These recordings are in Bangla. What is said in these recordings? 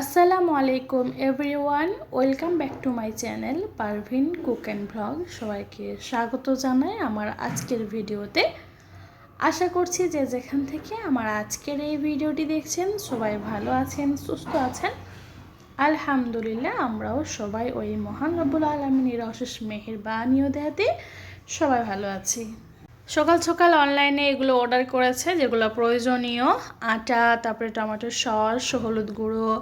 আসসালামু আলাইকুম everyone welcome back to my channel Parvin cook and blog সবাইকে স্বাগত জানাই আমার আজকের ভিডিওতে। আশা করছি যে যেখান থেকে আমার আজকের এই ভিডিওটি দেখছেন, সবাই ভালো আছেন, সুস্থ আছেন। আলহামদুলিল্লাহ, আমরাও সবাই ওই মহান রব্বুল আলমিনের অশেষ মেহের বানিও দেয়াতে সবাই ভালো আছি। সকাল সকাল অনলাইনে এগুলো অর্ডার করেছে, যেগুলো প্রয়োজনীয়। আটা, তারপরে টমেটো সস হলুদ গুঁড়ো,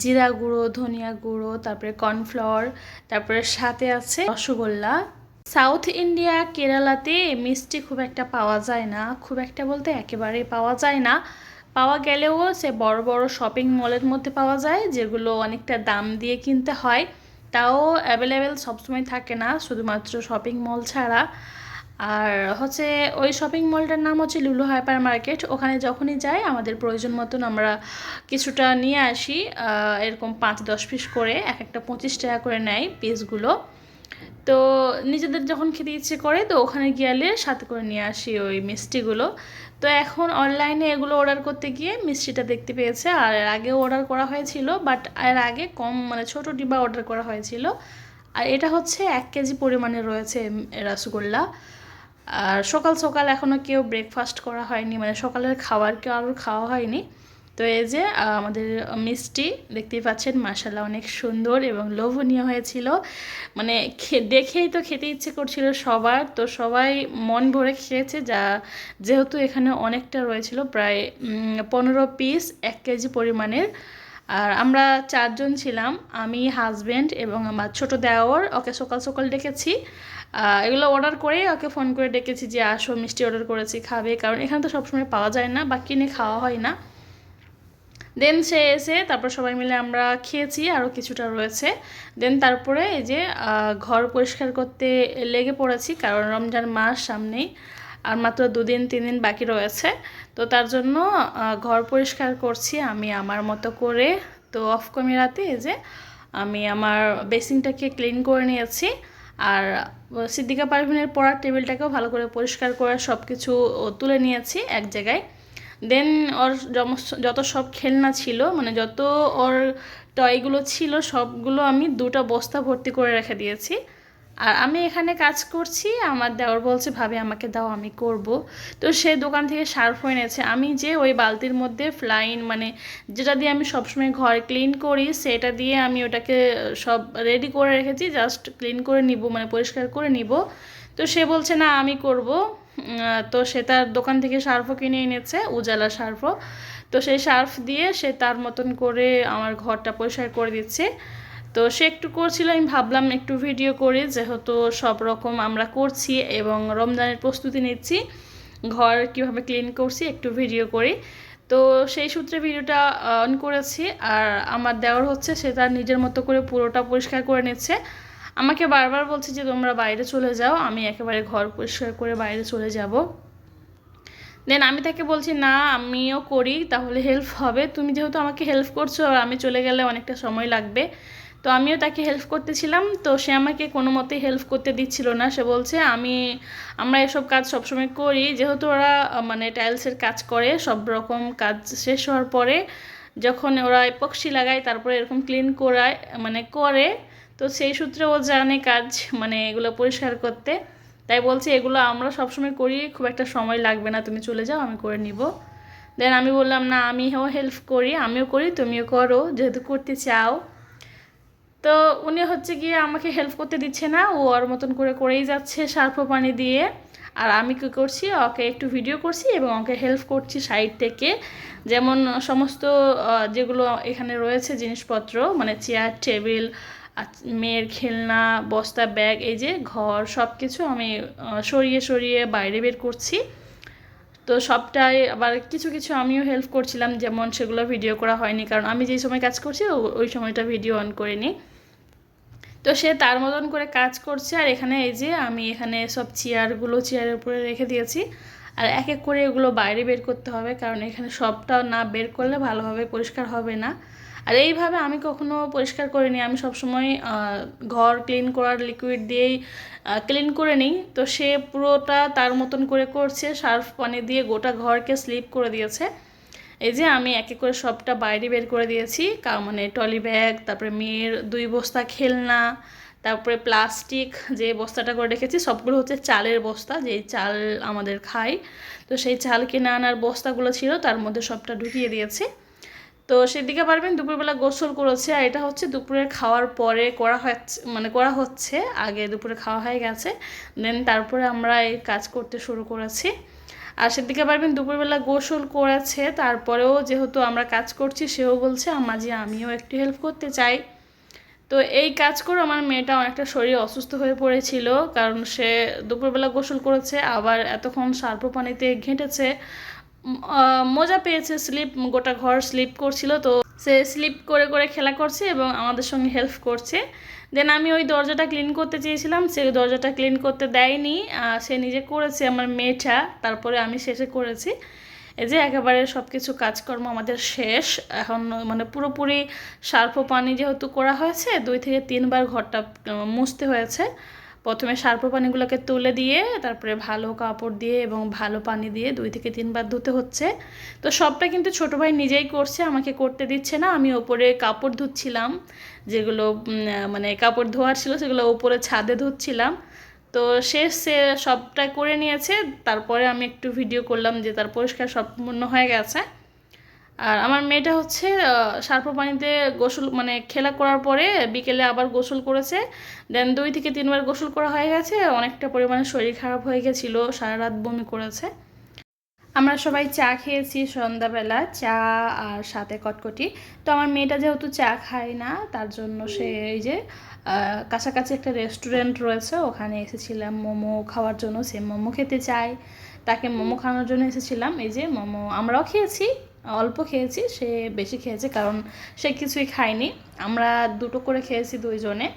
জিরা গুঁড়ো, ধনিয়া গুঁড়ো, তারপরে কর্নফ্লাওয়ার তারপরে সাথে আছে রসগোল্লা। সাউথ ইন্ডিয়া কেরালাতে মিষ্টি খুব একটা পাওয়া যায় না। খুব একটা বলতে একেবারেই পাওয়া যায় না। পাওয়া গেলেও সে বড় বড় শপিং মলের মধ্যে পাওয়া যায়, যেগুলো অনেকটা দাম দিয়ে কিনতে হয়। তাও অ্যাভেলেবেল সবসময় থাকে না, শুধুমাত্র শপিং মল ছাড়া। আর হচ্ছে ওই শপিং মলটার নাম হচ্ছে লুলু হাইপার মার্কেট ওখানে যখনই যাই, আমাদের প্রয়োজন মতন আমরা কিছুটা নিয়ে আসি এরকম পাঁচ দশ পিস করে, এক একটা পঁচিশ টাকা করে নেয় পিসগুলো তো নিজেদের যখন খেতে ইচ্ছে করে, তো ওখানে গিয়ালে সাথে করে নিয়ে আসি ওই মিষ্টিগুলো তো এখন অনলাইনে এগুলো অর্ডার করতে গিয়ে মিষ্টিটা দেখতে পেয়েছে। আর এর আগেও অর্ডার করা হয়েছিল বাট এর আগে কম মানে ছোটো ডিব্বা অর্ডার করা হয়েছিল। আর এটা হচ্ছে এক কেজি পরিমাণে রয়েছে রসগোল্লা। আর সকাল সকাল এখনও কেউ ব্রেকফাস্ট করা হয়নি মানে সকালের খাবার কেউ আরও খাওয়া হয়নি। তো এই যে আমাদের মিষ্টি, দেখতেই পাচ্ছেন মাসাল্লাহ অনেক সুন্দর এবং লোভনীয় হয়েছিল। মানে দেখেই তো খেতে ইচ্ছে করছিল সবার। তো সবাই মন ভরে খেয়েছে, যা যেহেতু এখানে অনেকটা রয়েছিল, প্রায় পনেরো পিস এক কেজি পরিমাণের। আর আমরা চারজন ছিলাম, আমি হাজব্যান্ড এবং আমার ছোট দেওয়ার ওকে সকাল সকাল ডেকেছি। এগুলো অর্ডার করে ওকে ফোন করে ডেকেছি যে, আসো, মিষ্টি অর্ডার করেছি, খাবে। কারণ এখানে তো সবসময় পাওয়া যায় না বা কিনে খাওয়া হয় না। দেন সে এসে তারপর সবাই মিলে আমরা খেয়েছি আরও কিছুটা রয়েছে। দেন তারপরে এই যে ঘর পরিষ্কার করতে লেগে পড়েছি, কারণ রমজান মাস সামনেই, আর মাত্র দুদিন তিন দিন বাকি রয়েছে। তো তার জন্য ঘর পরিষ্কার করছি আমি আমার মতো করে। তো অফ কমিরাতে এই যে, আমি আমার বেসিনটাকে ক্লিন করে নিয়েছি। আর সিদ্দিকা পারভিনের পড়ার টেবিলটাকেও ভালো করে পরিষ্কার করে সব কিছু তুলে নিয়েছি এক জায়গায়। দেন ওর যত সব খেলনা ছিল মানে যত ওর টয়গুলো ছিল, সবগুলো আমি দুটো বস্তা ভর্তি করে রেখে দিয়েছি। আর আমি এখানে কাজ করছি, আমার দেওয়ার বলছে, ভাবে, আমাকে দাও, আমি করব। তো সে দোকান থেকে সার্ফ এনেছে। আমি যে ওই বালতির মধ্যে ফ্লাইন মানে যেটা দিয়ে আমি সবসময় ঘর ক্লিন করি, সেটা দিয়ে আমি ওটাকে সব রেডি করে রেখেছি জাস্ট ক্লিন করে নিব মানে পরিষ্কার করে নিব। তো সে বলছে, না, আমি করব। তো সে তার দোকান থেকে সার্ফও কিনে এনেছে, উজালা সার্ফও তো সেই সার্ফ দিয়ে সে তার মতন করে আমার ঘরটা পরিষ্কার করে দিচ্ছে। তো সে একটু করছিল, আমি ভাবলাম একটু ভিডিও করি, যেহেতু সব রকম আমরা করছি এবং রমজানের প্রস্তুতি নিচ্ছি, ঘর কীভাবে ক্লিন করছি একটু ভিডিও করি। তো সেই সূত্রে ভিডিওটা অন করেছি, আর আমার দেওয়ার হচ্ছে সে তার নিজের মতো করে পুরোটা পরিষ্কার করে নিচ্ছে। আমাকে বারবার বলছে যে, তোমরা বাইরে চলে যাও, আমি একেবারে ঘর পরিষ্কার করে বাইরে চলে যাব। দেন আমি তাকে বলছি, না, আমিও করি, তাহলে হেল্প হবে। তুমি যেহেতু আমাকে হেল্প করছ, আর আমি চলে গেলে অনেকটা সময় লাগবে। তো আমিও তাকে হেল্প করতেছিলাম, তো সে আমাকে কোনো মতেই হেল্প করতে দিচ্ছিল না। সে বলছে, আমি, আমরা এসব কাজ সবসময় করি, যেহেতু ওরা মানে টাইলসের কাজ করে, সব রকম কাজ শেষ হওয়ার পরে যখন ওরা এপক্সি লাগায়, তারপরে এরকম ক্লিন করায় মানে করে, তো সেই সূত্রে ও জানে কাজ মানে এগুলো পরিষ্কার করতে। তাই বলছে, এগুলো আমরা সবসময় করি, খুব একটা সময় লাগবে না, তুমি চলে যাও, আমি করে নিব। দেন আমি বললাম, না, আমিও হেল্প করি, আমিও করি, তুমিও করো, যেহেতু করতে চাও। তো উনি হচ্ছে গিয়ে আমাকে হেল্প করতে দিচ্ছে না, ও ওর মতন করে করেই যাচ্ছে সার্ফ পানি দিয়ে। আর আমি কী করছি, ওকে একটু ভিডিও করছি এবং ওকে হেল্প করছি সাইড থেকে। যেমন সমস্ত যেগুলো এখানে রয়েছে জিনিসপত্র মানে চেয়ার টেবিল মেয়ের খেলনা, বস্তা ব্যাগ এই যে ঘর সব কিছু আমি সরিয়ে সরিয়ে বাইরে বের করছি। তো সবটাই আবার কিছু কিছু আমিও হেল্প করছিলাম, যেমন সেগুলো ভিডিও করা হয়নি, কারণ আমি যেই সময় কাজ করছি ওই সময়টা ভিডিও অন করিনি। তো সে তার মতন করে কাজ করছে, আর এখানে এই যে আমি এখানে সব চেয়ারগুলো, চেয়ারের উপরে রেখে দিয়েছি। আর এক এক করে এগুলো বাইরে বের করতে হবে, কারণ এখানে সবটা না বের করলে ভালোভাবে পরিষ্কার হবে না। আর এইভাবে আমি কখনো পরিষ্কার করিনি, আমি সবসময় ঘর ক্লিন করার লিকুইড দিয়েই ক্লিন করে নিই। তো সে পুরোটা তার মতন করে করছে, সার্ফ পানি দিয়ে গোটা ঘরকে স্লিপ করে দিয়েছে। এই যে আমি এক এক করে সবটা বাইরে বের করে দিয়েছি মানে টলি ব্যাগ, তারপরে মেয়ের দুই বস্তা খেলনা, তারপরে প্লাস্টিক যে বস্তাটা করে রেখেছি, সবগুলো হচ্ছে চালের বস্তা, যেই চাল আমাদের খাই। তো সেই চাল কিনে আনার বস্তাগুলো ছিল, তার মধ্যে সবটা ঢুকিয়ে দিয়েছি। তো সেদিকে পারবেন, দুপুরবেলা গোসল করেছে, আর এটা হচ্ছে দুপুরে খাওয়ার পরে করা হচ্ছে মানে করা হচ্ছে, আগে দুপুরে খাওয়া হয়ে গেছে, দেন তারপরে আমরা এই কাজ করতে শুরু করেছি। আর সেদিকে পারবেন দুপুরবেলা গোসল করেছে, তারপরেও যেহেতু আমরা কাজ করছি, সেও বলছে আমা যে আমিও একটু হেল্প করতে চাই। তো এই কাজ করে আমার মেয়েটা অনেকটা শরীর অসুস্থ হয়ে পড়েছিল, কারণ সে দুপুরবেলা গোসল করেছে, আবার এতক্ষণ সার্প পানিতে ঘেঁটেছে। মজা পেয়েছে, স্লিপ, গোটা ঘর স্লিপ করছিল, তো সে স্লিপ করে করে খেলা করছে এবং আমাদের সঙ্গে হেল্প করছে। দেন আমি ওই দরজাটা ক্লিন করতে চেয়েছিলাম, সে দরজাটা ক্লিন করতে দেয়নি সে নিজে করেছে আমার মেয়েটা, তারপরে আমি শেষে করেছি। এই যে একেবারে সব কিছু কাজকর্ম আমাদের শেষ, এখন মানে পুরোপুরি সার্ফ পানি যেহেতু করা হয়েছে, দুই থেকে তিনবার ঘরটা মুছতে হয়েছে। প্রথমে সার্প পানিগুলোকে তুলে দিয়ে, তারপরে ভালো কাপড় দিয়ে এবং ভালো পানি দিয়ে দুই থেকে তিনবার ধুতে হচ্ছে। তো সবটা কিন্তু ছোটো ভাই নিজেই করছে, আমাকে করতে দিচ্ছে না। আমি ওপরে কাপড় ধুচ্ছিলাম, যেগুলো মানে কাপড় ধোয়ার ছিল সেগুলো ওপরে ছাদে ধুচ্ছিলাম। তো সে সে সবটা করে নিয়েছে। তারপরে আমি একটু ভিডিও করলাম যে তার পরিষ্কার সম্পূর্ণ হয়ে গেছে। আর আমার মেয়েটা হচ্ছে সার্প পানিতে গোসল মানে খেলা করার পরে বিকেলে আবার গোসল করেছে। দেন দুই থেকে তিনবার গোসল করা হয়ে গেছে, অনেকটা পরিমাণে শরীর খারাপ হয়ে গেছিল, সারা রাত বমি করেছে। আমরা সবাই চা খেয়েছি সন্ধ্যাবেলা, চা আর সাথে কটকটি। তো আমার মেয়েটা যেহেতু চা খায় না, তার জন্য সে এই যে কাছাকাছি একটা রেস্টুরেন্ট রয়েছে, ওখানে এসেছিলাম মোমো খাওয়ার জন্য। সে মোমো খেতে চায়, তাকে মোমো খাওয়ানোর জন্য এসেছিলাম। এই যে মোমো আমরাও খেয়েছি। অল্প খেয়েছি, সে বেশি খেয়েছে কারণ সে কিছুই খায়নি। আমরা দুটো করে খেয়েছি দুইজনে।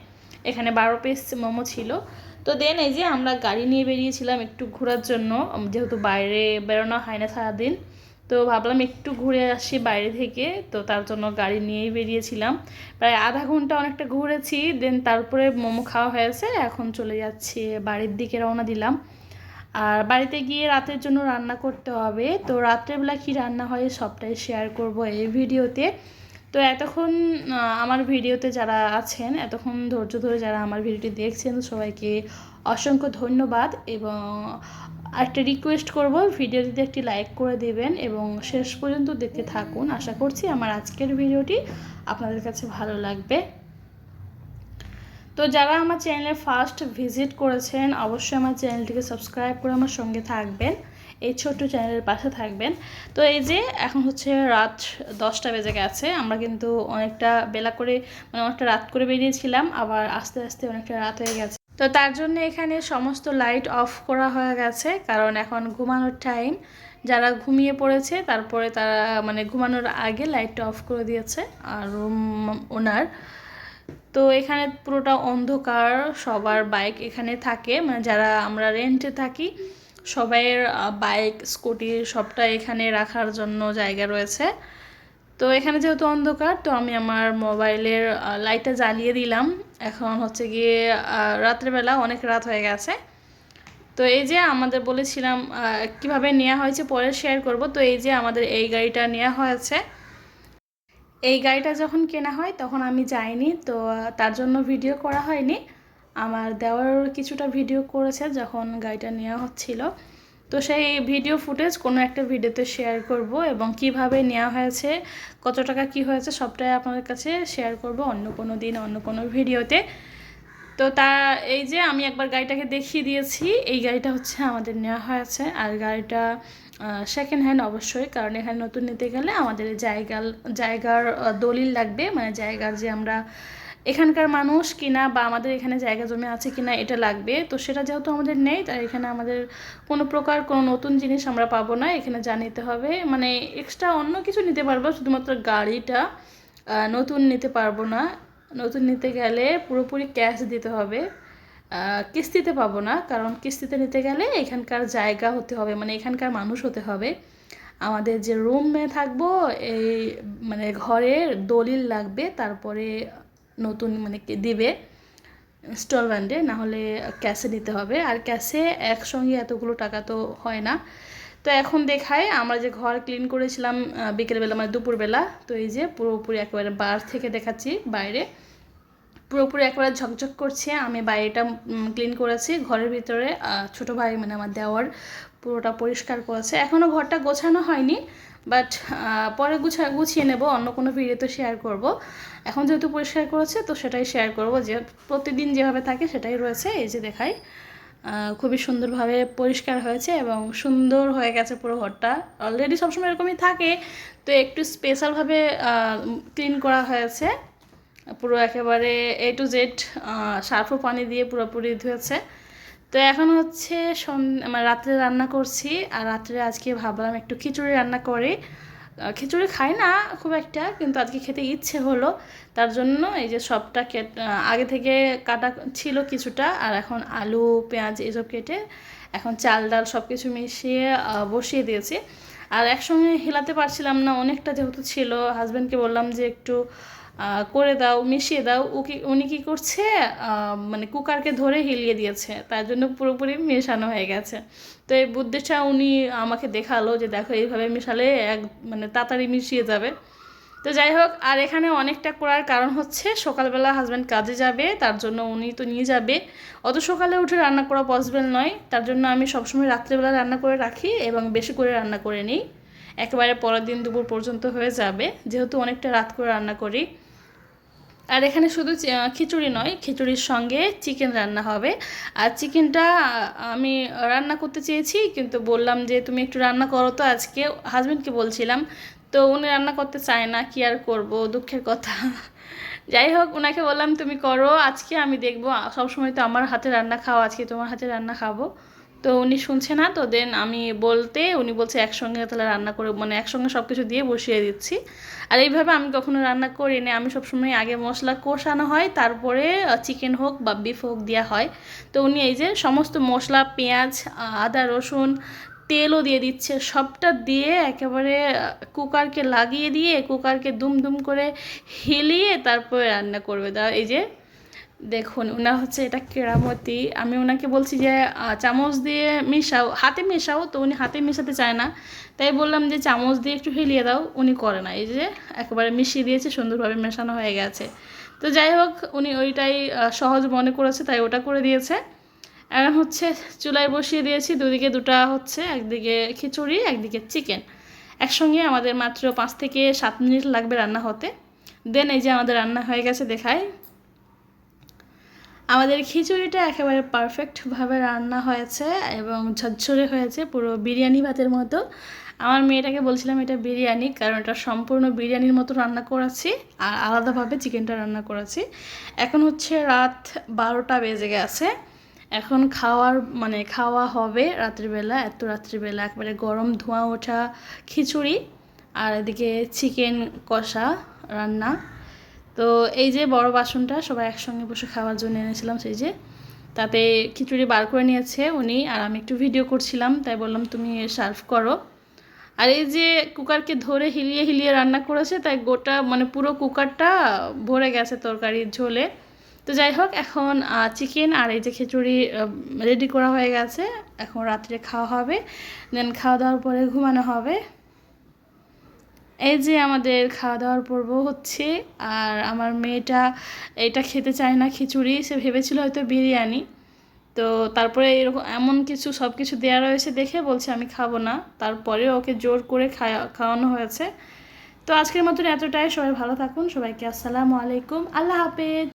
এখানে বারো পিস মোমো ছিল। তো দেন এই যে আমরা গাড়ি নিয়ে বেরিয়েছিলাম একটু ঘোরার জন্য যেহেতু বাইরে বেরোনো হয় না সারাদিন। তো ভাবলাম একটু ঘুরে আসি বাইরে থেকে। তো তার জন্য গাড়ি নিয়েই বেরিয়েছিলাম। প্রায় আধা ঘণ্টা অনেকটা ঘুরেছি দেন তারপরে মোমো খাওয়া হয়েছে। এখন চলে যাচ্ছি, বাড়ির দিকে রওনা দিলাম। আর বাড়িতে গিয়ে রাতের জন্য রান্না করতে হবে। তো রাত্রেবেলা কী রান্না হয় সবটাই শেয়ার করব এই ভিডিওতে। তো এতক্ষণ আমার ভিডিওতে যারা আছেন, এতক্ষণ ধৈর্য ধরে যারা আমার ভিডিওটি দেখছেন, সবাইকে অসংখ্য ধন্যবাদ এবং একটা রিকোয়েস্ট করব, ভিডিওটিতে একটি লাইক করে দেবেন এবং শেষ পর্যন্ত দেখতে থাকুন। আশা করছি আমার আজকের ভিডিওটি আপনাদের কাছে ভালো লাগবে। তো যারা আমার চ্যানেলে ফার্স্ট ভিজিট করেছেন, অবশ্যই আমার চ্যানেলটিকে সাবস্ক্রাইব করে আমার সঙ্গে থাকবেন। এই ছোট্ট চ্যানেলের পাশে থাকবেন। তো এই যে, এখন হচ্ছে রাত দশটা বেজে গেছে। আমরা কিন্তু অনেকটা বেলা করে মানে অনেকটা রাত করে বেরিয়েছিলাম, আবার আস্তে আস্তে অনেকটা রাত হয়ে গেছে। তো তার জন্য এখানে সমস্ত লাইট অফ করা হয়ে গেছে, কারণ এখন ঘুমানোর টাইম যারা ঘুমিয়ে পড়েছে, তারপরে তারা মানে ঘুমানোর আগে লাইটটা অফ করে দিয়েছে, আর ওনার তো এখানে পুরোটা অন্ধকার, সবার বাইক এখানে থাকে। মানে যারা আমরা রেন্টে থাকি, সবাইয়ের বাইক স্কুটি সবটা এখানে রাখার জন্য জায়গা রয়েছে। তো এখানে যেহেতু অন্ধকার, তো আমি আমার মোবাইলের লাইটটা জ্বালিয়ে দিলাম। এখন হচ্ছে গিয়ে রাত্রেবেলা অনেক রাত হয়ে গেছে। তো এই যে আমাদের বলেছিলাম কীভাবে নেওয়া হয়েছে পরে শেয়ার করব। তো এই যে আমাদের এই গাড়িটা নেওয়া হয়েছে এই গাড়িটা যখন কেনা হয়, তখন আমি যাইনি। তো, তার জন্য ভিডিও করা হয়নি। আমার দেওয়ার কিছুটা ভিডিও করেছে যখন গাড়িটা নেওয়া হচ্ছিল। তো সেই ভিডিও ফুটেজ কোনো একটা ভিডিওতে শেয়ার করব এবং কীভাবে নেওয়া হয়েছে, কত টাকা কি হয়েছে, সবটাই আপনাদের কাছে শেয়ার করব অন্য কোনো দিন, অন্য কোনো ভিডিওতে তো তা, এই যে আমি একবার গাড়িটাকে দেখিয়ে দিয়েছি। এই গাড়িটা হচ্ছে আমাদের নেওয়া হয়েছে। আর গাড়িটা সেকেন্ড হ্যান্ড অবশ্যই, কারণ এখানে নতুন নিতে গেলে আমাদের জায়গার জায়গার দলিল লাগবে। মানে জায়গার যে আমরা এখানকার মানুষ কিনা বা আমাদের এখানে জায়গা জমি আছে কিনা এটা লাগবে। তো সেটা যেহেতু আমাদের নেই, তাই এখানে আমাদের কোনো প্রকার কোনো নতুন জিনিস আমরা পাবো না। এখানে যা নিতে হবে মানে এক্সট্রা অন্য কিছু নিতে পারব, শুধুমাত্র গাড়িটা নতুন নিতে পারব না। নতুন নিতে গেলে পুরোপুরি ক্যাশ দিতে হবে। কিস্তিতে পাবো না, কারণ কিস্তিতে নিতে গেলে এখানকার জায়গা হতে হবে মানে এখানকার মানুষ হতে হবে। আমাদের যে রুমে থাকব, এই মানে ঘরের দলিল লাগবে, তারপরে নতুন মানে দিবে ইনস্টলমেন্টে না হলে ক্যাশে নিতে হবে। আর ক্যাশে একসঙ্গে এতগুলো টাকা তো হয় না। তো এখন দেখায়, আমরা যে ঘর ক্লিন করেছিলাম বিকেলবেলা মানে দুপুরবেলা, তো এই যে পুরোপুরি একেবারে বার থেকে দেখাচ্ছি বাইরে। পুরোপুরি একেবারে ঝকঝক করছে, আমি বাইরেটা ক্লিন করেছি। ঘরের ভিতরে ছোট ভাই মানে আমার দেওয়ার পুরোটা পরিষ্কার করেছে। এখনও ঘরটা গোছানো হয়নি বাট পরে গুছা, গুছিয়ে নেব, অন্য কোনো ভিডিওতে শেয়ার করব। এখন যেহেতু পরিষ্কার করেছে, তো সেটাই শেয়ার করব। যে, প্রতিদিন যেভাবে থাকে, সেটাই রয়েছে। এই যে দেখাই খুবই সুন্দরভাবে পরিষ্কার হয়েছে এবং সুন্দর হয়ে গেছে পুরো ঘরটা। অলরেডি সবসময় এরকমই থাকে, তো একটু স্পেশালভাবে ক্লিন করা হয়েছে। পুরো একেবারে এ টু জেড সার্ফ পানি দিয়ে পুরোপুরি ধুয়েছে তো এখন হচ্ছে আমার রাত্রে রান্না করছি, আর রাত্রে আজকে ভাবলাম একটু খিচুড়ি রান্না করি। খিচুড়ি খাই না খুব একটা, কিন্তু আজকে খেতে ইচ্ছে হলো। তার জন্য এই যে সবটা আগে থেকে কাটা ছিল কিছুটা, আর এখন আলু, পেঁয়াজ এসব কেটে এখন চাল ডাল সব কিছু মিশিয়ে বসিয়ে দিয়েছি। আর একসঙ্গে হেলাতে পারছিলাম না, অনেকটা যেহেতু ছিল হাজব্যান্ডকে বললাম যে একটু করে দাও, মিশিয়ে দাও। উনি কী করছে? মানে কুকারকে ধরে হিলিয়ে দিয়েছে। তার জন্য পুরোপুরি মেশানো হয়ে গেছে। তো এই বুদ্ধিটা উনি আমাকে দেখাল যে, দেখো, এইভাবে মেশালে এক মানে তাড়াতাড়ি মিশিয়ে যাবে। তো যাই হোক, আর এখানে অনেকটা করার কারণ হচ্ছে, সকালবেলা হাজব্যান্ড কাজে যাবে, তার জন্য উনি তো নিয়ে যাবে। অত সকালে উঠে রান্না করা পসিবল নয়। তার জন্য আমি সবসময় রাত্রেবেলা রান্না করে রাখি এবং বেশি করে রান্না করে নিই। একেবারে পরের দিন দুপুর পর্যন্ত হয়ে যাবে। যেহেতু অনেকটা রাত করে রান্না করি। আর এখানে শুধু খিচুড়ি নয়, খিচুড়ির সঙ্গে চিকেন রান্না হবে। আর চিকেনটা আমি রান্না করতে চেয়েছি, কিন্তু বললাম যে তুমি একটু রান্না করো তো আজকে। হাজব্যান্ডকে বলছিলাম, তো উনি রান্না করতে চায় না, কি আর করব, দুঃখের কথা। যাই হোক ওনাকে বললাম, তুমি করো, আজকে আমি দেখব সবসময় তো আমার হাতে রান্না খাও, আজকে তোমার হাতে রান্না খাব। তো উনি শুনছে না, তো দেন আমি বলতে, উনি বলছে একসঙ্গে তাহলে রান্না করে মানে একসঙ্গে সব কিছু দিয়ে বসিয়ে দিচ্ছি। আর এইভাবে আমি কখনো রান্না করি না আমি সবসময় আগে মশলা কষানো হয়, তারপরে চিকেন হোক বা বিফ হোক দেওয়া হয়। তো উনি এই যে সমস্ত মশলা, পেঁয়াজ আদা, রসুন, তেলও দিয়ে দিচ্ছে, সবটা দিয়ে একেবারে কুকারকে লাগিয়ে দিয়ে, কুকারকে দুম দুম করে হিলিয়ে তারপরে রান্না করবে। দা এই যে দেখুন ওনার হচ্ছে এটা কেরামতি। আমি ওনাকে বলছি যে চামচ দিয়ে মেশাও, হাতে মেশাও তো উনি হাতে মেশাতে চায় না। তাই বললাম যে, চামচ দিয়ে একটু হেলিয়ে দাও, উনি করে না। এই যে, একেবারে মিশিয়ে দিয়েছে, সুন্দরভাবে মেশানো হয়ে গেছে। তো যাই হোক, উনি ওইটাই সহজ মনে করেছে, তাই ওটা করে দিয়েছে। এখন হচ্ছে চুলায় বসিয়ে দিয়েছি, দুদিকে দুটা হচ্ছে, একদিকে খিচুড়ি, একদিকে চিকেন। একসঙ্গে আমাদের মাত্র পাঁচ থেকে সাত মিনিট লাগবে রান্না হতে। দেন এই যে আমাদের রান্না হয়ে গেছে দেখায় আমাদের খিচুড়িটা একেবারে পারফেক্টভাবে রান্না হয়েছে এবং ঝরঝরে হয়েছে, পুরো বিরিয়ানি ভাতের মতো। আমার মেয়েটাকে বলছিলাম এটা বিরিয়ানি, কারণ এটা সম্পূর্ণ বিরিয়ানির মতো রান্না করেছি আর আলাদাভাবে চিকেনটা রান্না করেছি এখন হচ্ছে রাত বারোটা বেজে গেছে। এখন খাওয়ার মানে খাওয়া হবে রাত্রিবেলা, এত রাত্রিবেলা, একবারে গরম ধোঁয়া ওঠা খিচুড়ি। আর এদিকে চিকেন কষা রান্না। তো এই যে বড় বাসনটা সবাই একসঙ্গে বসে খাওয়ার জন্য এনেছিলাম সেই যে, তাতে খিচুড়ি বার করে নিয়েছে উনি আর আমি একটু ভিডিও করছিলাম, তাই বললাম তুমি সার্ভ করো। আর এই যে কুকারকে ধরে হিলিয়ে হিলিয়ে রান্না করেছে, তাই গোটা মানে পুরো কুকারটা ভরে গেছে তরকারির ঝোলে। তো যাই হোক, এখন চিকেন আর এই যে খিচুড়ি রেডি করা হয়ে গেছে। এখন রাত্রে খাওয়া হবে দেন খাওয়া দাওয়ার পরে ঘুমানো হবে। এই যে আমাদের খাওয়া দাওয়ার পর্ব হচ্ছে, আর আমার মেয়েটা এটা খেতে চায় না খিচুড়ি, সে ভেবেছিল হয়তো বিরিয়ানি। তো তারপরে এরকম এমন কিছু সব কিছু দেওয়া রয়েছে দেখে বলছে আমি খাব না। তারপরে ওকে জোর করে খাওয়া খাওয়ানো হয়েছে। তো আজকের মতন এতটাই। সবাই ভালো থাকুন। সবাইকে আসসালামু আলাইকুম। আল্লাহ হাফেজ।